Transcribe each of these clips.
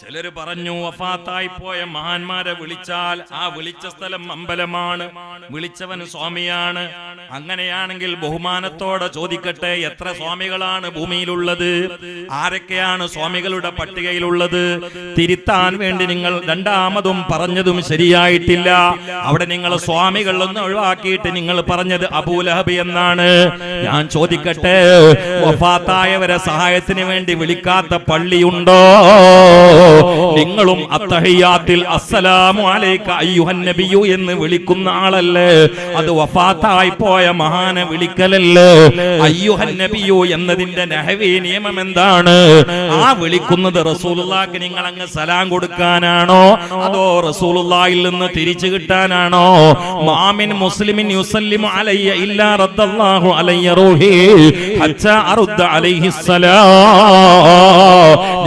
ചിലര് പറഞ്ഞു വഫാത്തായി പോയ മഹാന്മാരെ വിളിച്ചാൽ ആ വിളിച്ച സ്ഥലം അമ്പലമാണ് വിളിച്ചവൻ സ്വാമിയാണ്. അങ്ങനെയാണെങ്കിൽ ബഹുമാനത്തോടെ ചോദിക്കട്ടെ എത്ര സ്വാമികളാണ് ഭൂമിയിലുള്ളത്? ആരൊക്കെയാണ് സ്വാമികളുടെ പട്ടികയിലുള്ളത്? തിരുത്താൻ വേണ്ടി നിങ്ങൾ രണ്ടാമതും പറഞ്ഞതും ശരിയായിട്ടില്ല. അവിടെ നിങ്ങൾ സ്വാമികളൊന്നും ഒഴിവാക്കിയിട്ട് നിങ്ങൾ പറഞ്ഞത് അബൂലഹബി എന്നാണ്. ഞാൻ ചോദിക്കട്ടെ വഫാത്തായവരെ സഹായത്തിന് വേണ്ടി വിളിക്കാത്ത പള്ളിയുണ്ടോ? നിങ്ങളും അത്തഹിയാത്തിൽ അസ്സലാമു അലൈക അയ്യുഹൻ നബിയു എന്ന് വിളിക്കുന്ന ആളല്ലേ? അത് വഫാത്തായി പോയ മഹാനെ വിളിക്കലല്ലേ? അയ്യുഹൻ നബിയു എന്നതിന്റെ നഹവി നിയമം എന്താണ്? ആ വിളിക്കുന്നത് റസൂലുള്ളാഹിക്ക് നിങ്ങൾ അങ്ങ് സലാം കൊടുക്കാനാണോ? അതോ റസൂലുള്ളാഹിൽ നിന്ന് തിരിച്ചു കിട്ടാനാണോ? മാമിൻ മുസ്ലിമിൻ യുസല്ലിമു അലയ്യ ഇല്ലാ റദ്ദല്ലാഹു അലയ്യ റൂഹി ഹച്ച അറുദ്ദ അലൈഹി സലാം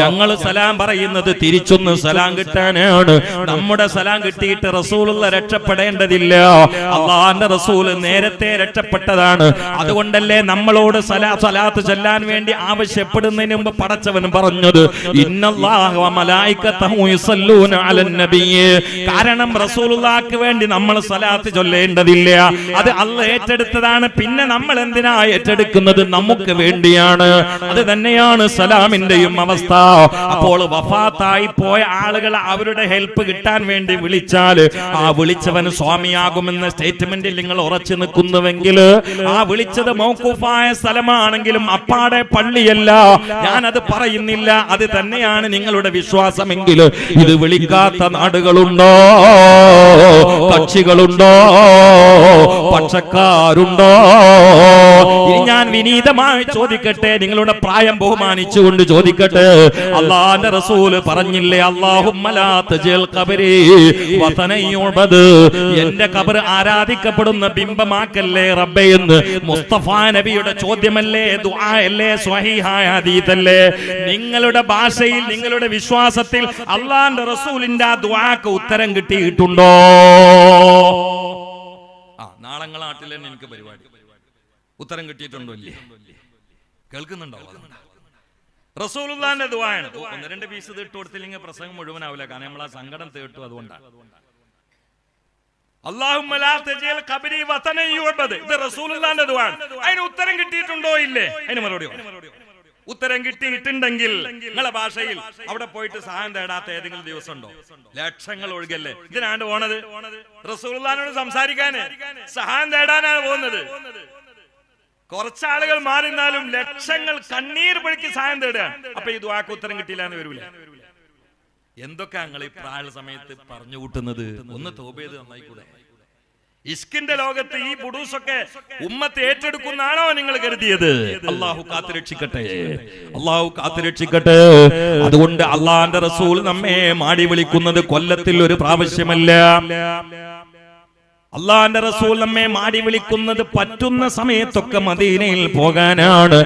ഞങ്ങൾ സലാം പറയുന്നത് തിരിച്ചൊന്ന് സലാം കിട്ടാനാണ്. നമ്മുടെ സലാം കിട്ടിയിട്ട് റസൂലുള്ള രക്ഷപ്പെടേണ്ടതില്ല. അള്ളാന്റെ റസൂൽ നേരത്തെ രക്ഷപ്പെട്ടതാണ്. അതുകൊണ്ടല്ലേ നമ്മളോട് സലാ സലാത്ത് ചെല്ലാൻ വേണ്ടി ആവശ്യപ്പെടുന്നതിന് മുമ്പ് പടച്ചവൻ പറഞ്ഞത് കാരണം റസൂലുള്ളാക്ക് വേണ്ടി നമ്മൾ സലാത്ത് ചൊല്ലേണ്ടതില്ല. അത് അള്ള ഏറ്റെടുത്തതാണ്. പിന്നെ നമ്മൾ എന്തിനാ ഏറ്റെടുക്കുന്നത്? നമുക്ക് വേണ്ടിയാണ്. അത് തന്നെയാണ് സലാമിന്റെയും അവസ്ഥ. അപ്പോൾ വഫാത്തായി പോയ ആളുകൾ അവരുടെ ഹെൽപ്പ് കിട്ടാൻ വേണ്ടി വിളിച്ചാൽ ആ വിളിച്ചവൻ സ്വാമിയാകുമെന്ന സ്റ്റേറ്റ്മെന്റിൽ നിങ്ങൾ ഉറച്ചു നിൽക്കുന്നുവെങ്കിൽ ആ വിളിച്ചത് മൗക്കൂഫായ സ്ഥലമാണെങ്കിലും അപ്പാടെ പള്ളിയല്ല. ഞാനത് പറയുന്നില്ല അത് തന്നെയാണ് നിങ്ങളുടെ വിശ്വാസമെങ്കിൽ. ഇത് വിളിക്കാത്ത നാടുകളുണ്ടോ? കക്ഷികളുണ്ടോ? പക്ഷക്കാരുണ്ടോ? ഇനി ഞാൻ വിനീതമായി ചോദിക്കട്ടെ? നിങ്ങളുടെ പ്രായം ബഹുമാനിച്ചുകൊണ്ട് ചോദിക്കട്ടെ? അള്ളാന്റെ റസൂൽ പറഞ്ഞില്ലേ അള്ളാഹുബത് എന്റെ കബർ ആരാധിക്കപ്പെടുന്ന ബിംബമാക്കല്ലേ റബ്ബെ എന്ന്? മുസ്തഫ നബിയുടെ ചോദ്യമല്ലേ ദുആയല്ലേ സ്വഹീഹായ നിങ്ങളുടെ ഭാഷയിൽ നിങ്ങളുടെ വിശ്വാസത്തിൽ അള്ളാന്റെ റസൂലിന്റെ ആ ദുആക്ക് ഉത്തരം കിട്ടിയിട്ടുണ്ടോ? ആ നാളെ നാട്ടിൽ തന്നെ എനിക്ക് പരിപാടി. ഉത്തരം കിട്ടിയിട്ടുണ്ടോ ഇല്ലേ? കേൾക്കുന്നുണ്ടോ? റസൂലുള്ളാന്റെ ദുആയാണ്. ഒന്ന് രണ്ട് പീസ് ഇത് ഇട്ട് കൊടുത്തില്ലെങ്കിൽ പ്രസംഗം മുഴുവനാവില്ല കാരണം നമ്മൾ ആ സങ്കടം തീട്ടു അതുകൊണ്ടാണ് ഇത് റസൂലുള്ളാന്റെ ദുആണ് അതിന് ഉത്തരം കിട്ടിയിട്ടുണ്ടോ ഇല്ലേ? അതിന് മറുപടി ഉത്തരം കിട്ടിയിട്ടുണ്ടെങ്കിൽ നിങ്ങളെ ഭാഷയിൽ അവിടെ പോയിട്ട് സഹായം തേടാത്ത ഏതെങ്കിലും ദിവസം ഉണ്ടോ ലക്ഷങ്ങൾ ഒഴുകല്ലേ? ഇതിനാണ്ട് പോണത്? റസൂലുള്ളാനോട് സംസാരിക്കാന്. സഹായം തേടാനാണ് പോകുന്നത്. കുറച്ചാളുകൾ മാറിന്നാലും ലക്ഷങ്ങൾ കണ്ണീർ പൊഴിക്ക് സഹായം തേടുകയാണ് അപ്പൊ ഈ ദുആക്ക് ഉത്തരം കിട്ടിയില്ല എന്ന് വരൂല. എന്തൊക്കെ ഞങ്ങൾ ഈ പ്രായ സമയത്ത് പറഞ്ഞു കൂട്ടുന്നത്? ഒന്ന് തോപ് നന്നായിക്കൂടെ ഇഷ്കിന്റെ ലോകത്ത് ഈ ബുഡൂസൊക്കെ ഉമ്മത്ത് ഏറ്റെടുക്കുന്നാണോ നിങ്ങൾ കരുതിയത്? അള്ളാഹു കാത്തുരക്ഷിക്കട്ടെ അള്ളാഹു കാത്തുരക്ഷിക്കട്ടെ അതുകൊണ്ട് അള്ളാന്റെ റസൂൽ നമ്മെ മാടി വിളിക്കുന്നത് കൊല്ലത്തിൽ ഒരു പ്രാവശ്യമല്ല. അള്ളാന്റെ റസൂൽ നമ്മെ മാടി വിളിക്കുന്നത് പറ്റുന്ന സമയത്തൊക്കെ മദീനയിൽ പോകാനാണ്.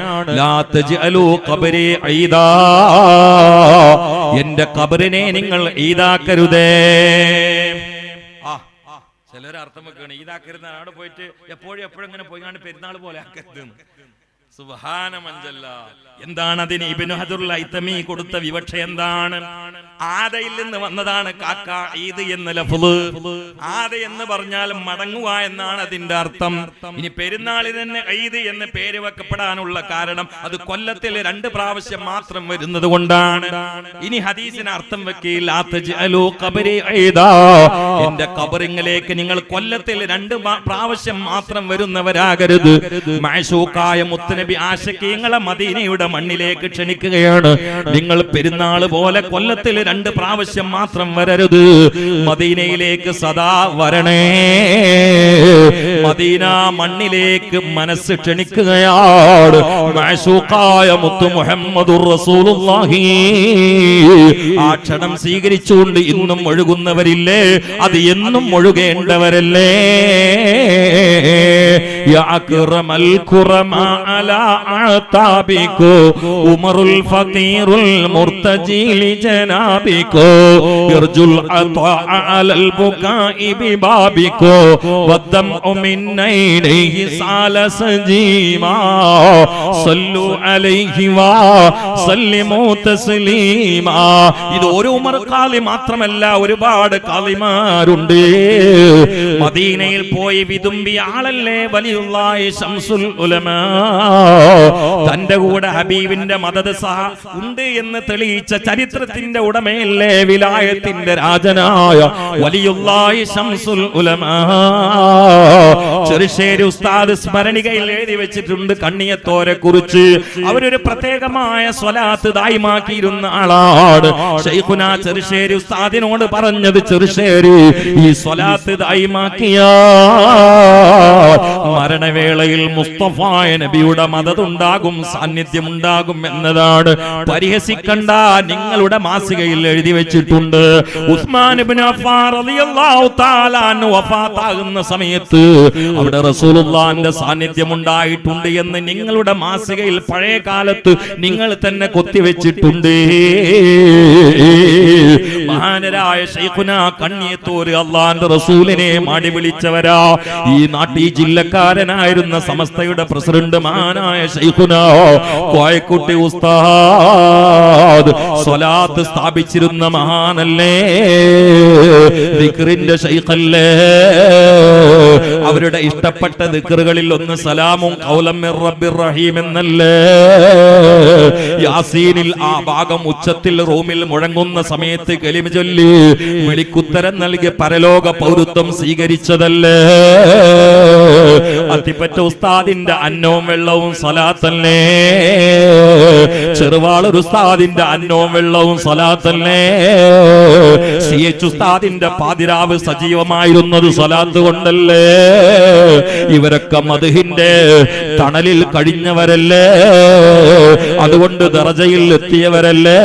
എന്റെ കബറിനെ നിങ്ങൾ ഈദാക്കരുതേ. ചിലർ അർത്ഥം വെക്കുകയാണ് ഈദാക്കരുതാണ് പോയിട്ട് എപ്പോഴും എപ്പോഴും ഇങ്ങനെ പോയി പെരുന്നാൾ പോലെ ആക്കരുത് എന്താണ് അതിന് ഇബ്നു ഹജറുൽ ഐതമി കൊടുത്ത വിവക്ഷ എന്താണ്? ആദയിൽ നിന്ന് വന്നതാണ് കാക്ക ഈദ് എന്ന ലഫ്ള് ആദ എന്ന് പറഞ്ഞാൽ മടങ്ങുക എന്നാണ് അതിന്റെ അർത്ഥം. ഇനി പെരുന്നാളിന് തന്നെ ഈദ് എന്ന് പേര് വെക്കപ്പെടാനുള്ള കാരണം അത് കൊല്ലത്തിൽ രണ്ട് പ്രാവശ്യം മാത്രം വരുന്നത് കൊണ്ടാണ്. ഇനി ഹദീസിന് അർത്ഥം വെക്കില്ല എന്റെ കബറിങ്ങളിലേക്ക് നിങ്ങൾ കൊല്ലത്തിൽ രണ്ട് പ്രാവശ്യം മാത്രം വരുന്നവരാകരുത്. മൈസൂക്കായ മുത്തനബി ആശക്കീങ്ങളെ മദീനയുടെ മണ്ണിലേക്ക് ക്ഷണിക്കുകയാണ്. നിങ്ങൾ പെരുന്നാൾ പോലെ കൊല്ലത്തിൽ രണ്ട് പ്രാവശ്യം മാത്രം വരരുത്. മദീനയിലേക്ക് സദാ വരണേ. മദീന മണ്ണിലേക്ക് മനസ്സ് ക്ഷണിക്കുകയാണ്. മുത്തു മുഹമ്മദുർ റസൂലുള്ളാഹി. ആ ക്ഷണം സ്വീകരിച്ചുകൊണ്ട് ഇന്നും ഒഴുകുന്നവരില്ലേ? അത് എന്നും ഒഴുകേണ്ടവരല്ലേ? ഇത് ഒരു ഉമർ കാലി മാത്രമല്ല ഒരുപാട് കാലിമാരുണ്ട്. മദീനയിൽ പോയി വിതുമ്പിയ ആളല്ലേ വലിയ ഉലമ. തന്റെ കൂടെ ഹബീബിന്റെ മദത് സഹ ഉണ്ട് എന്ന് തെളിയിച്ച ചരിത്രത്തിന്റെ ഉടമയല്ലേ വിലായത്തിന്റെ രാജനായ വലിയുള്ളായി ശംസുൽ ഉലമ. ചെറുശ്ശേരി ഉസ്താദ് സ്മരണികയിൽ എഴുതി വെച്ചിട്ടുണ്ട് കണ്ണിയത്തോരെ കുറിച്ച്. അവരൊരു പ്രത്യേകമായ സ്വലാത്ത് ദായിമാക്കിയിരുന്ന ആളാണ്. ഷെയ്ഖുന ചെറുശ്ശേരി ഉസ്താദിനോട് പറഞ്ഞത് ചെറുശ്ശേരി ഈ സ്വലാത്ത് ദായിമാക്കിയ. മരണവേളയിൽ മുസ്തഫായ നബിയുടെ മതതുണ്ടാകും സാന്നിധ്യം ഉണ്ടാകും എന്നതാണ്. പരിഹസിക്കണ്ട നിങ്ങളുടെ മാസികയിൽ എഴുതി വെച്ചിട്ടുണ്ട്. ഉസ്മാൻ വഫാത്താകുന്ന സമയത്ത് അവിടെ റസൂലുള്ളാന്റെ സാന്നിധ്യം ഉണ്ടായിട്ടുണ്ട് എന്ന് നിങ്ങളുടെ മാസികയിൽ പഴയ കാലത്ത് നിങ്ങൾ തന്നെ കൊത്തിവെച്ചിട്ടുണ്ട്. മഹാനരായ ശൈഖുന കണ്ണിയത്തൂര് അള്ളാന്റെ റസൂലിനെ മാടി വിളിച്ചവരാ. ഈ നാട്ടി ജില്ലക്കാരനായിരുന്ന സമസ്തയുടെ പ്രസിഡന്റ് മഹാനായ ശൈഖുന. കോയക്കുട്ടി ഉസ്താദ് സ്വലാത്ത് സ്ഥാപിച്ചിരുന്ന മഹാനല്ലേ? ദിക്റിന്റെ ശൈഖല്ലേ? അവരുടെ ഇഷ്ടപ്പെട്ട ദിക്റുകളിൽ ഒന്ന് സലാമും റബ്ബിർ റഹീം എന്നല്ലേ? യാസീനിൽ ആ ഭാഗം ഉച്ചത്തിൽ റൂമിൽ മുഴങ്ങുന്ന സമയത്ത് കലിമ ചൊല്ലി. വിളിക്കുത്തരം നൽകി പരലോക പൗരത്വം സ്വീകരിച്ചതല്ലേ? അത്തിപ്പറ്റ ഉസ്താദിന്റെ അന്നവും വെള്ളവും സലാത്തല്ലേ ചെറുവാളൊരു ഉസ്താദിന്റെ അന്നവും വെള്ളവും സലാത്തല്ലേ സി എച്ച് ഉസ്താദിന്റെ പാതിരാവ് സജീവമായിരുന്നത് സലാത്ത് കൊണ്ടല്ലേ? ഇവരൊക്കെ മധുഹിന്റെ തണലിൽ കഴിഞ്ഞവരല്ലേ? അതുകൊണ്ട് ദറജയിൽ എത്തിയവരല്ലേ?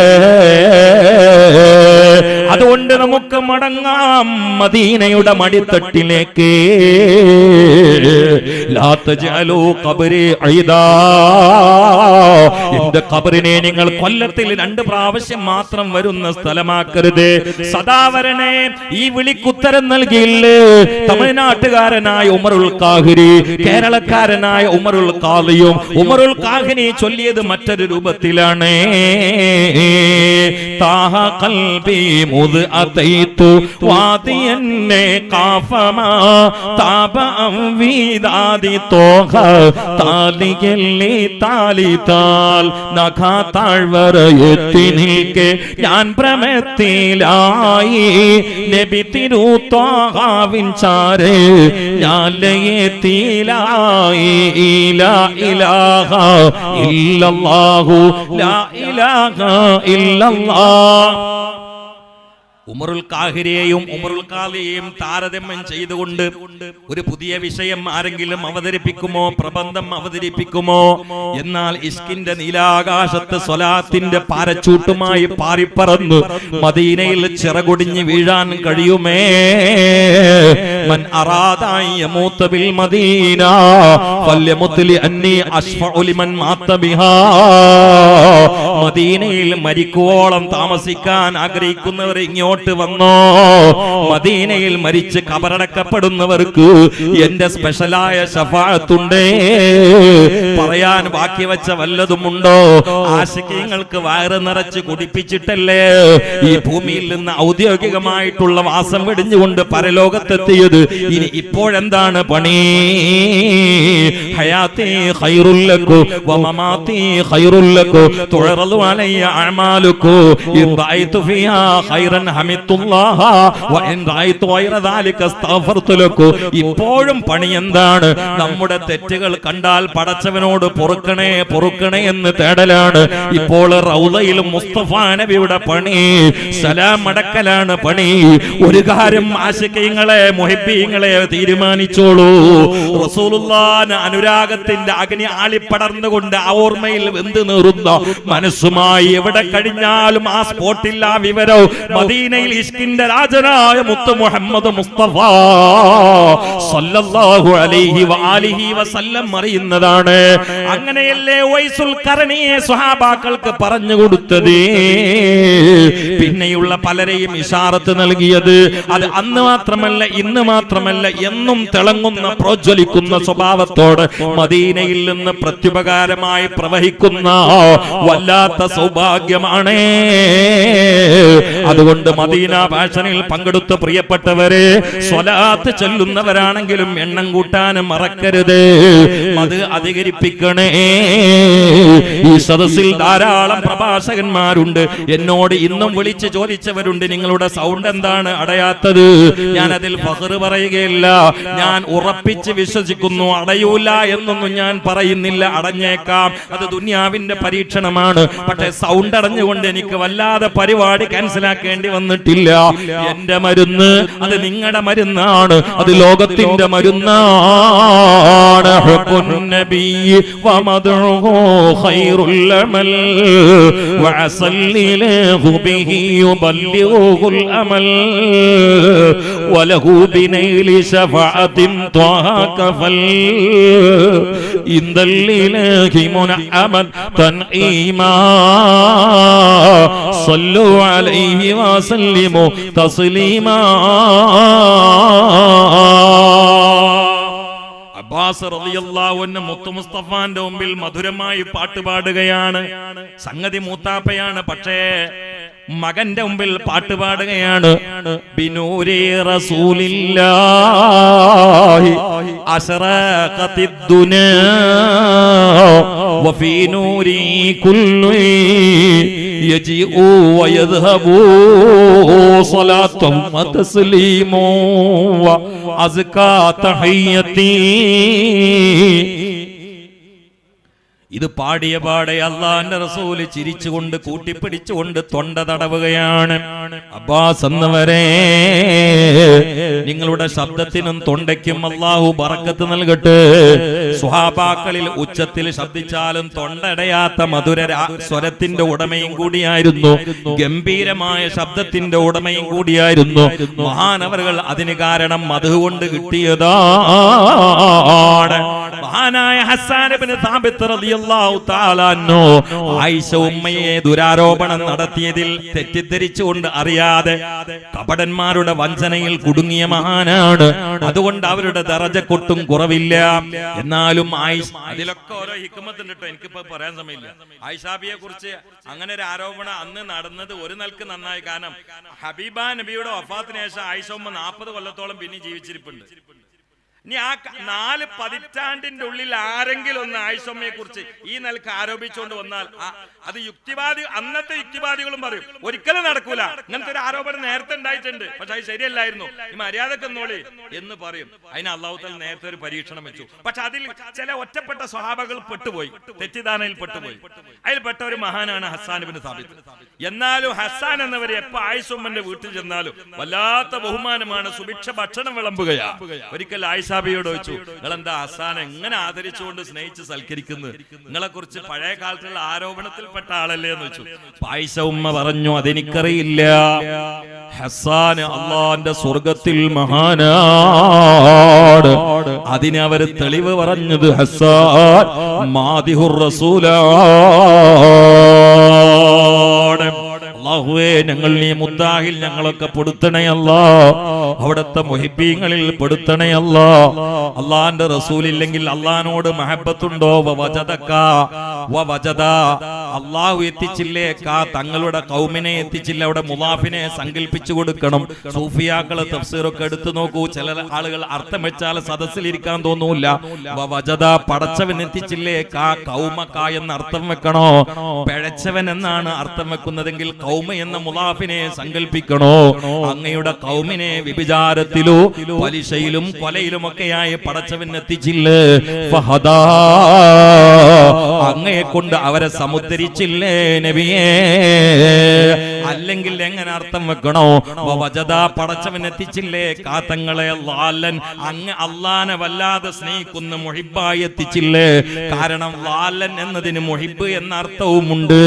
അതുകൊണ്ട് നമുക്ക് മടങ്ങാം മദീനയുടെ മടിത്തട്ടിലേക്ക് ലാ തജ്അലൂ ഖബരി ഐദാ. എന്റെ കബറിനെ നിങ്ങൾ കൊല്ലത്തിൽ രണ്ട് പ്രാവശ്യം മാത്രം വരുന്ന സ്ഥലമാക്കരുത്. സദാവരനെ ഈ വിളിക്കുത്തരം നൽകിയില്ലേ. തമിഴ്നാട്ടുകാരനായ ഉമറുൽ കാഹിരി കേരളക്കാരനായ ഉമറുൽ കാളിയും ഉമറുൽ കാഹിനി ചൊല്ലിയത് മറ്റൊരു രൂപത്തിലാണ്. താഹ കൽബി മുത് അതൈത്തു കാഫമാ താപ വീദാദി തോഹ താലിയല്ലി താലി താൽ നഖ താഴ്വര എത്തി നിൽക്കെ. ഞാൻ ഭ്രമത്തിലായി. നബി തിരുത്താവിൻ ചാരേ ഞാൻ ലയത്തിലായി ഇലാ ഇലാഹ ഇല്ലല്ലാഹു. ലാ ഇലാഹ ഇല്ലല്ലാഹ് ഉമറുൽ കാഹിരെയും ഉമറുൽ കാലിയെയും താരതമ്യം ചെയ്തുകൊണ്ട് ഒരു പുതിയ വിഷയം ആരെങ്കിലും അവതരിപ്പിക്കുമോ? പ്രബന്ധം അവതരിപ്പിക്കുമോ? എന്നാൽ ഇസ്കിന്റെ നീലാകാശത്ത് സ്വലാത്തിന്റെ പാരച്ചൂട്ടുമായി പാറിപ്പറന്ന് മദീനയിൽ ചിറകൊടിഞ്ഞ് വീഴാൻ കഴിയുമേ? മൻ മദീന അന്നി ലിമൻ ബിഹാ. മദീനയിൽ മരിക്കുവോളം താമസിക്കാൻ ആഗ്രഹിക്കുന്നവർ ഇങ്ങോട്ട് വന്നോ? മദീനയിൽ മരിച്ച് കബറടക്കപ്പെടുന്നവർക്ക് എന്റെ സ്പെഷ്യലായ ശഫാത്തുണ്ടേ പറയാൻ ബാക്കി വെച്ച വല്ലതുമുണ്ടോ? ആശിക്കങ്ങൾക്ക് വയറ് നിറച്ച് കുടിപ്പിച്ചിട്ടല്ലേ? ഈ ഭൂമിയിൽ നിന്ന് ഔദ്യോഗികമായിട്ടുള്ള വാസം വെടിഞ്ഞുകൊണ്ട് പരലോകത്തെത്തിയത് ഇനി ഇപ്പോഴെന്താണ് പണി? ഹയാത്തി വമമാത്തി അലയ്യ ഇൻ റഅയ്തു ഫിഹാ ഖൈറൻ വഇൻ റഅയ്തു ഗൈറ ദാലിക അസ്തഗ്ഫർതു ലക്കു. ഇപ്പോഴും പണി എന്താണ്? നമ്മുടെ തെറ്റുകൾ കണ്ടാൽ പടച്ചവനോട് പൊറുക്കണേ പൊറുക്കണേ എന്ന് തേടലാണ്. ഇപ്പോൾ റൗദയിൽ മുസ്തഫ നബിയുടെ പണി സലാം അടക്കലാണ് പണി. ഒരു കാര്യം ആശിക്കങ്ങളെ മുഹിബ മുഹിബീങ്ങളെ തീരുമാനിച്ചോളൂ. റസൂലുള്ളാന അനുരാഗത്തിന്റെ അഗ്നി ആളിപ്പടർന്നുകൊണ്ട് ആ ഓർമ്മയിൽ വെന്ത് നീറുന്ന. മനസ്സുമായി എവിടെ കഴിഞ്ഞാലും ആ സ്പോട്ടില്ല വിവരവും മദീനയിൽ ഇഷ്കിന്റെ രാജനായ മുത്ത് മുഹമ്മദ് മുസ്തഫ സല്ലല്ലാഹു അലൈഹി വാലിഹി വസല്ലം അറിയുന്നതാണ്. അങ്ങനെയല്ലേ വൈസുൽ കരണിയെ സ്വഹാബാക്കൾക്ക് പറഞ്ഞു കൊടുത്തത്? പിന്നെയുള്ള പലരെയും ഇഷാറത്ത് നൽകിയത്. അത് അന്ന് മാത്രമല്ല ഇന്ന് മാത്രമല്ല എന്നും തിളങ്ങുന്ന പ്രോജ്വലിക്കുന്ന സ്വഭാവത്തോട് മദീനയിൽ നിന്ന് പ്രത്യുപകാരമായി പ്രവഹിക്കുന്ന വല്ലാത്ത സൗഭാഗ്യമാണ്. അതുകൊണ്ട് മദീന ഫാഷനിൽ പങ്കെടുത്ത പ്രിയപ്പെട്ടവരെ സ്വലാത്ത് ചൊല്ലുന്നവരാണെങ്കിലും എണ്ണം കൂട്ടാനും മറക്കരുത്. അത് അധികരിപ്പിക്കണേ. ഈ സദസ്സിൽ ധാരാളം പ്രഭാഷകന്മാരുണ്ട്. എന്നോട് ഇന്നും വിളിച്ച് ചോദിച്ചവരുണ്ട്. നിങ്ങളുടെ സൗണ്ട് എന്താണ് അടയാത്തത്? ഞാൻ അതിൽ ഫഹറ് പറയുകയില്ല. ഞാൻ ഉറപ്പിച്ച് വിശ്വസിക്കുന്നു. അടയൂല എന്നൊന്നും ഞാൻ പറയുന്നില്ല. അടഞ്ഞേക്കാം. അത് ദുന്യാവിന്റെ പരീക്ഷണമാണ്. പക്ഷെ സൗണ്ട് അടഞ്ഞുകൊണ്ട് എനിക്ക് വല്ലാതെ പരിപാടി ക്യാൻസലാക്കേണ്ടി വന്നിട്ടില്ല എന്റെ മരുന്ന് അത് നിങ്ങളുടെ മരുന്നാണ് അത് ലോകത്തിന്റെ മരുന്നാണ് ഹുബ്ബുൻ നബി വമദ്ഉഹു ഖൈറുൽ അമൽ വഅസല്ലിലഹു ബിഹി യുബല്ലിഗുൽ അമൽ വലഹു ബിനൈലി ശഫാഅത്തിൻ ത്വാഹ കഫൽ ഇൻദൽ ഇലാഹി മുനഅമൻ തൻഈമാ صلوا عليه وسلموا تسليما അബ്ബാസ് റളിയല്ലാഹു അൻഹു മുത്തു മുസ്തഫാന്റെ മുമ്പിൽ മധുരമായി പാട്ട് പാടുകയാണ് സംഗതി മൂത്താപ്പയാണ് പക്ഷേ മകന്റെ മുമ്പിൽ പാട്ട് പാടുകയാണ് ബിനൂരി റസൂലില്ലാഹി അശറഖത്തിദ് ദുനാ വഫീ നൂരി കുല്ലു يجيء ويذهب صلاة وتسليم وأزكى تحيتي ഇത് പാടിയ പാടെ അള്ളാന്റെ റസൂൽ ചിരിച്ചുകൊണ്ട് കൂട്ടിപ്പിടിച്ചുകൊണ്ട് തൊണ്ട തടവുകയാണ്. അബ്ബാസ് എന്നവരെ നിങ്ങളുടെ ശബ്ദത്തിനും തൊണ്ടയ്ക്കും അള്ളാഹു പറക്കത്ത് നൽകട്ടെ. സ്വഹാബാക്കളിൽ ഉച്ചത്തിൽ ശബ്ദിച്ചാലും തൊണ്ടടയാത്ത മധുര സ്വരത്തിന്റെ ഉടമയും കൂടിയായിരുന്നു. ഗംഭീരമായ ശബ്ദത്തിന്റെ ഉടമയും കൂടിയായിരുന്നു. മഹാനവറുകൾ അതിന് കാരണം മധു കൊണ്ട് കിട്ടിയതാണ് മഹാനായ ഹസാനബിന് ആയിഷ ഉമ്മയെ ദുരാരോപണം നടത്തിയതിൽ തെറ്റിദ്ധരിച്ചുകൊണ്ട് അറിയാതെ കപടന്മാരുടെ വഞ്ചനയിൽ കുടുങ്ങിയ മഹാനാണ്. അതുകൊണ്ട് അവരുടെ ദറജക്കൊട്ടും കുറവില്ല. എന്നാലും ആയിഷ അതിലൊക്കെ ഓരോ ഹിക്കുമത്തുണ്ട് കേട്ടോ എനിക്കിപ്പോ പറയാൻ സമയമില്ല. ആയിഷാബിയെ കുറിച്ച് അങ്ങനെ ഒരു ആരോപണം അന്ന് നടന്നത് ഒരു നിലയ്ക്ക് നന്നായി. കാരണം ഹബീബ നബിയുടെ വഫാത്തിന് ശേഷം ആയിഷ ഉമ്മ നാൽപ്പത് കൊല്ലത്തോളം പിന്നെ ജീവിച്ചിരിപ്പുണ്ട്. ഇനി ആ നാല് പതിറ്റാണ്ടിന്റെ ഉള്ളിൽ ആരെങ്കിലും ഒന്ന് ആയിഷമ്മയെ കുറിച്ച് ഈ നിലയ്ക്ക് ആരോപിച്ചുകൊണ്ട് വന്നാൽ അത് യുക്തിവാദി അന്നത്തെ യുക്തിവാദികളും പറയും. ഒരിക്കലും നടക്കൂല. ഇങ്ങനത്തെ ഒരു ആരോപണം നേരത്തെ ഉണ്ടായിട്ടുണ്ട്. പക്ഷെ അത് ശരിയല്ലായിരുന്നു. ഈ മര്യാദയ്ക്ക് നോളി എന്ന് പറയും. അതിന് അള്ളാഹുത്തൽ നേരത്തെ ഒരു പരീക്ഷണം വെച്ചു. പക്ഷെ അതിൽ ചില ഒറ്റപ്പെട്ട സ്വഭാവകൾ പെട്ടുപോയി. തെറ്റിദ്ധാരണയിൽ പെട്ടുപോയി. അതിൽപ്പെട്ട ഒരു മഹാനാണ് ഹസ്സാൻ ബിൻ സാബിത്ത്. എന്നാലും ഹസാൻ എന്നവർ എപ്പോ ആയിഷമ്മന്റെ വീട്ടിൽ ചെന്നാലും വല്ലാത്ത ബഹുമാനമാണ്. സുഭിക്ഷ ഭക്ഷണം വിളമ്പുകയാ. ഒരിക്കൽ ആയിഷാബിയോട് ചോദിച്ചു നിങ്ങൾ എന്താ ഹസ്സാൻ എങ്ങനെ ആദരിച്ചുകൊണ്ട് സ്നേഹിച്ച് സൽക്കരിക്കുന്നത്? നിങ്ങളെ കുറിച്ച് പഴയ കാലത്തുള്ള ആരോപണത്തിൽപ്പെട്ട ആളല്ലേ? എന്ന് വെച്ചു ആയിഷ ഉമ്മ പറഞ്ഞു അതെനിക്കറിയില്ല. ഹസ്സാൻ അള്ളാന്റെ സ്വർഗത്തിൽ മഹാനാട് അതിന് അവർ തെളിവ് പറഞ്ഞത് ഹസാൻ മാതിഹുർ റസൂലാണ്. അള്ളാഹുവേ ഞങ്ങൾ നീ മുത്താഹിൽ ഞങ്ങളൊക്കെ പൊടുത്തണയല്ലോ അവിടുത്തെ മൊഹിബീങ്ങളിൽ പെടുത്തണയല്ല അള്ളാന്റെ റസൂലില്ലെങ്കിൽ അള്ളഹാനോട് മഹബത്തുണ്ടോ? വജതക്ക വജത അള്ളാഹു എത്തിച്ചില്ലേ? കാ തങ്ങളുടെ കൗമിനെ എത്തിച്ചില്ല? അവിടെ മുലാഫിനെ സങ്കല്പിച്ചു കൊടുക്കണം. സൂഫിയാക്കൾ തഫ്സീറൊക്കെ എടുത്തു നോക്കൂ. ചില ആളുകൾ അർത്ഥം വെച്ചാൽ സദസ്സിലിരിക്കാൻ തോന്നൂല വജത പടച്ചവൻ എത്തിച്ചില്ലേ? കാ കൗമ കാ എന്ന് അർത്ഥം വെക്കണോ? പിഴച്ചവൻ എന്നാണ് അർത്ഥം വെക്കുന്നതെങ്കിൽ കൗമ എന്ന മുലാഫിനെ സങ്കല്പിക്കണോ അങ്ങയുടെ കൗമിനെ വിഭിചാരത്തിലോ പലിശയിലും കൊലയിലും ഒക്കെയായി പടച്ചവൻ എത്തിച്ചില്ലേ? അങ്ങയെ കൊണ്ട് അവരെ സമുദ്ധരിച്ചില്ലേ നബിയേ? അല്ലെങ്കിൽ എങ്ങനെ അർത്ഥം വെക്കണോ? വജദ പടച്ചവൻ എത്തിച്ചില്ലേ? കാത്തങ്ങളെ ലാലൻ. അങ്ങ് അള്ളാനെ വല്ലാതെ സ്നേഹിക്കുന്ന മൊഹിബായി എത്തിച്ചില്ലേ? കാരണം ലാലൻ എന്നതിന് മുഹിബ് എന്ന അർത്ഥവുമുണ്ട്.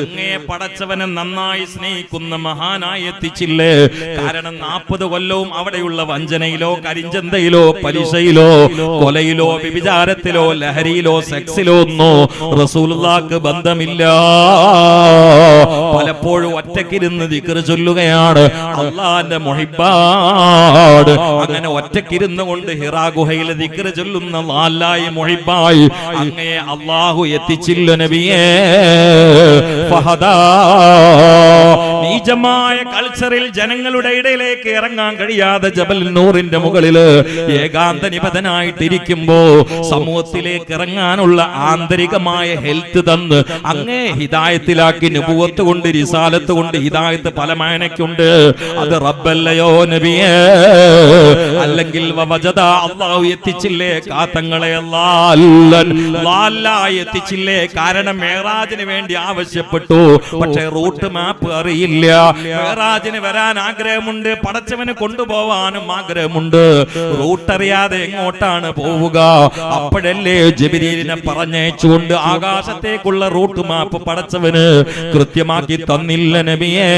അങ്ങേ പടച്ചവനെ നന്നായി സ്നേഹിക്കുന്ന മഹാനായി എത്തിച്ചില്ലേ? കാരണം നാൽപ്പത് കൊല്ലവും അവിടെയുള്ള വഞ്ചനയിലോ കരിഞ്ചന്തയിലോ പലിശയിലോ കൊലയിലോ വിഭിചാരത്തിലോ ലഹരിയിലോ സെക്സിലോ ഒന്നോ റസൂലുള്ളാക്ക് ബന്ധമില്ല. പലപ്പോഴും ഒറ്റക്കിരുന്ന് ദിക്കറ് ചൊല്ലുകയാണ്. അള്ളാന്റെ മൊഹിബാട് അങ്ങനെ ഒറ്റക്കിരുന്ന് കൊണ്ട് ഹിറാ ഗുഹയിലെ ദിക്കറ് ചൊല്ലുന്ന നാലായി മൊഹിബായി. അങ്ങയെ അള്ളാഹു എത്തിച്ചില്ല നബിയേ. നീചമായ കൾച്ചറിൽ ജനങ്ങളുടെ ഇടയിലേക്ക് ഇറങ്ങാൻ കഴിയാതെ ജബൽ നൂറിന്റെ മുകളിൽ ഏകാന്ത നിപതനായിട്ടിരിക്കുമ്പോ സമൂഹത്തിലേക്ക് ഇറങ്ങാനുള്ള ആന്തരികമായ ഹെൽത്ത് തന്ന് അങ്ങേ ഹിതായത്തിലാക്കി നുപുവത്ത് കൊണ്ട് റിസാലത്ത് കൊണ്ട് ഹിദായത്ത് പല മാനയ്ക്കുണ്ട് അത് റബ്ബല്ലയോ നബിയേ? അല്ലെങ്കിൽ വവജദ അള്ളാഹു എത്തിച്ചില്ലേ കാത്തങ്ങളെ എത്തിച്ചില്ലേ. കാരണം മേറാജിന് വേണ്ടി ആവശ്യപ്പെട്ടു. പക്ഷേ റൂട്ട് മാപ്പ് അറിയില്ല. മേറാജിന് വരാൻ ആഗ്രഹമുണ്ട്. പടച്ചവന് കൊണ്ടുപോവാനും ആഗ്രഹമുണ്ട്. റൂട്ട് അറിയാതെ എങ്ങോട്ടാണ് പോവുക? അപ്പോഴല്ലേ ജബിരീലിനെ പറഞ്ഞയച്ചുകൊണ്ട് ആകാശത്തേക്കുള്ള റൂട്ട് മാപ്പ് പടച്ചവന് കൃത്യമാക്കി തന്നില്ല നബിയേ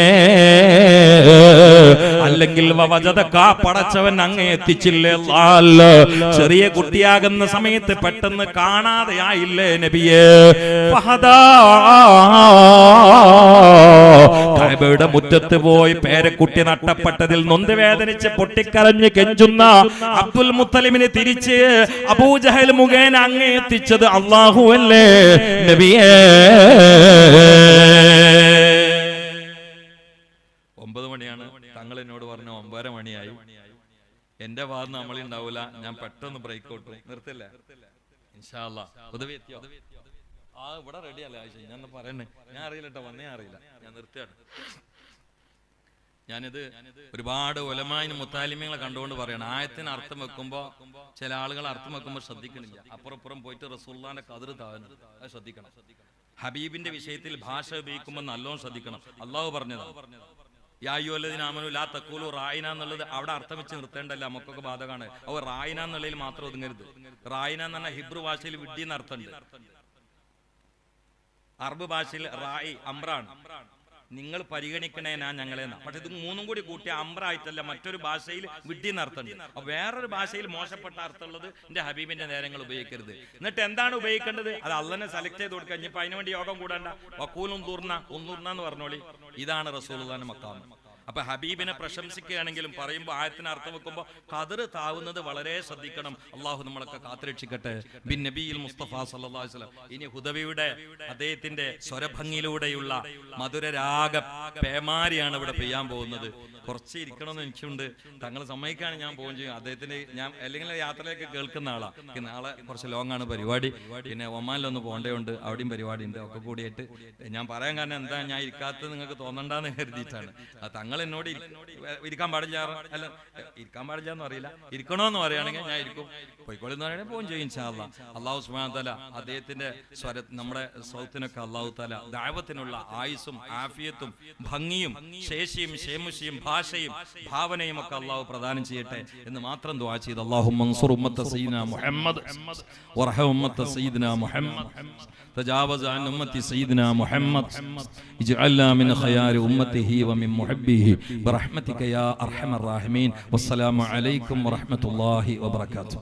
അല്ലെങ്കിൽ പടച്ചവൻ അങ്ങ് എത്തിച്ചില്ലേ. ചെറിയ കുട്ടിയാകുന്ന സമയത്ത് പെട്ടെന്ന് കാണാതെ ആയില്ലേ നബിയേ ഫഹദാ. കഅബയുടെ മുറ്റത്ത് പോയി പേരക്കുട്ടി നട്ടപ്പെട്ടതിൽ നൊന്ത് വേദനിച്ച് പൊട്ടിക്കരഞ്ഞ് കെഞ്ചുന്ന അബ്ദുൽ മുത്തലിമിനെ തിരിച്ച് അബൂജഹൽ മുഖേന അങ്ങ് എത്തിച്ചത് അള്ളാഹു അല്ലേ നബിയേ ഒമ്പത് മണിയാണ്. തങ്ങൾ എന്നോട് പറഞ്ഞ ഒമ്പതര മണിയായി. എന്റെ ഭാഗത്ത് നമ്മൾ ഉണ്ടാവില്ല ഞാൻ പെട്ടെന്ന് ബ്രേക്ക് ഔട്ട് നിർത്തില്ല? ആ ഇവിടെ റെഡി അല്ല? ഞാൻ പറയണേ ഞാൻ അറിയില്ല കേട്ടോ. വന്നേ അറിയില്ല. ഞാൻ നിർത്തിയാണ്. ഞാനിത് ഒരുപാട് ഒലമായിന് മുത്താലിമ്യങ്ങളെ കണ്ടുകൊണ്ട് പറയണം. ആയത്തിന് അർത്ഥം വെക്കുമ്പോ ചില ആളുകൾ അർത്ഥം വെക്കുമ്പോൾ ശ്രദ്ധിക്കണില്ല അപ്പുറപ്പുറം പോയിട്ട് റസൂള്ളാന്റെ കതിർ താഴ്ന്നു. അത് ശ്രദ്ധിക്കണം. ഹബീബിന്റെ വിഷയത്തിൽ ഭാഷ ഉപയോഗിക്കുമ്പോൾ നല്ലോണം ശ്രദ്ധിക്കണം. അള്ളാഹു പറഞ്ഞതാണ് ലാ തക്കൂലു റായിന എന്നുള്ളത് അവിടെ അർത്ഥം വെച്ച് നിർത്തേണ്ടല്ല നമുക്കൊക്കെ ബാധകമാണ് അവ റായിന എന്നുള്ളതിൽ മാത്രം ഒതുങ്ങരുത്. റായിന എന്ന് പറഞ്ഞാൽ ഹിബ്രു ഭാഷയിൽ വിഡ്ഢി എന്ന് അറബ് ഭാഷയിൽ റായി അമ്രാണ്. നിങ്ങൾ പരിഗണിക്കണേ ഞാൻ ഞങ്ങളെ പക്ഷെ ഇത് മൂന്നും കൂടി കൂട്ടിയ അമ്പ്രായിട്ടല്ല മറ്റൊരു ഭാഷയിൽ എന്ന് അർത്ഥമുണ്ട്. അപ്പൊ വേറൊരു ഭാഷയിൽ മോശപ്പെട്ട അർത്ഥമുള്ളത് എന്റെ ഹബീബിന്റെ നേരങ്ങൾ ഉപയോഗിക്കരുത്. എന്നിട്ട് എന്താണ് ഉപയോഗിക്കേണ്ടത്? അത് അള്ളനെ സെലക്ട് ചെയ്ത് കൊടുക്കുക ഇനിയിപ്പോ അതിനുവേണ്ടി യോഗം കൂടണ്ട. വക്കൂലും തൂർന്ന ഒന്നൂർന്ന എന്ന് പറഞ്ഞോളി. ഇതാണ് റസൂൽ മക്കാം അപ്പൊ ഹബീബിനെ പ്രശംസിക്കുകയാണെങ്കിലും പറയുമ്പോൾ ആയത്തിന് അർത്ഥം വെക്കുമ്പോൾ കതിർ താവുന്നത് വളരെ ശ്രദ്ധിക്കണം. അള്ളാഹു നമ്മളൊക്കെ കാത്തുരക്ഷിക്കട്ടെ. ബിൻ നബിയിൽ മുസ്തഫ വസല്ലം. ഇനി ഹുദവിയുടെ അദ്ദേഹത്തിന്റെ സ്വരഭംഗിയിലൂടെയുള്ള മധുരരാഗ പേമാരിയാണ് ഇവിടെ പെയ്യാൻ പോകുന്നത്. കുറച്ച് ഇരിക്കണമെന്ന് എനിക്കുണ്ട്. തങ്ങൾ സമ്മതിക്കാണ് ഞാൻ പോകും ചെയ്യും. അദ്ദേഹത്തിന് ഞാൻ അല്ലെങ്കിൽ യാത്രയൊക്കെ കേൾക്കുന്ന ആളാണ് ഈ നാളെ കുറച്ച് ലോങ് ആണ് പരിപാടി. പിന്നെ ഒമാനിലൊന്ന് പോകേണ്ടതുണ്ട്. അവിടെയും പരിപാടി ഉണ്ട് ഒക്കെ കൂടിയിട്ട്. ഞാൻ പറയാൻ കാരണം എന്താ? ഞാൻ ഇരിക്കാത്തത് നിങ്ങൾക്ക് തോന്നണ്ടെന്ന് കരുതിയിട്ടാണ്. തങ്ങൾ എന്നോട് ഇരി- ഇരിക്കാൻ പാടില്ല അല്ല ഇരിക്കാൻ പാടില്ല എന്ന് അറിയില്ല ഇരിക്കണോന്ന് പറയുകയാണെങ്കിൽ ഞാൻ ഇരിക്കും പോയിക്കോളി എന്ന് പറയുകയാണെങ്കിൽ പോകും ചെയ്യും ഇൻഷാല്ല അള്ളാഹു സുബ്ഹാനഹു തല അദ്ദേഹത്തിന്റെ സ്വര നമ്മുടെ സൗത്തിനൊക്കെ അള്ളാഹു തല ദൈവത്തിനുള്ള ആയുസ്സും ആഫിയത്തും ഭംഗിയും ശേഷിയും ശേമുഷിയും ഭാഷയും ഭാവനയും ഒക്കെ അള്ളാഹു പ്രദാനം ചെയ്യട്ടെ എന്ന് മാത്രം ദുആ ചെയ്ത് അള്ളാഹു മൻസുർ ഉമ്മത്ത സയ്യിദന മുഹമ്മദ് വറഹ ഉമ്മത്ത സയ്യിദന മുഹമ്മദ് تجاوز عن أمة سيدنا محمد اجعلنا من خيار أمته ومن محبه برحمتك يا أرحم الراحمين. والسلام عليكم ورحمة الله وبركاته.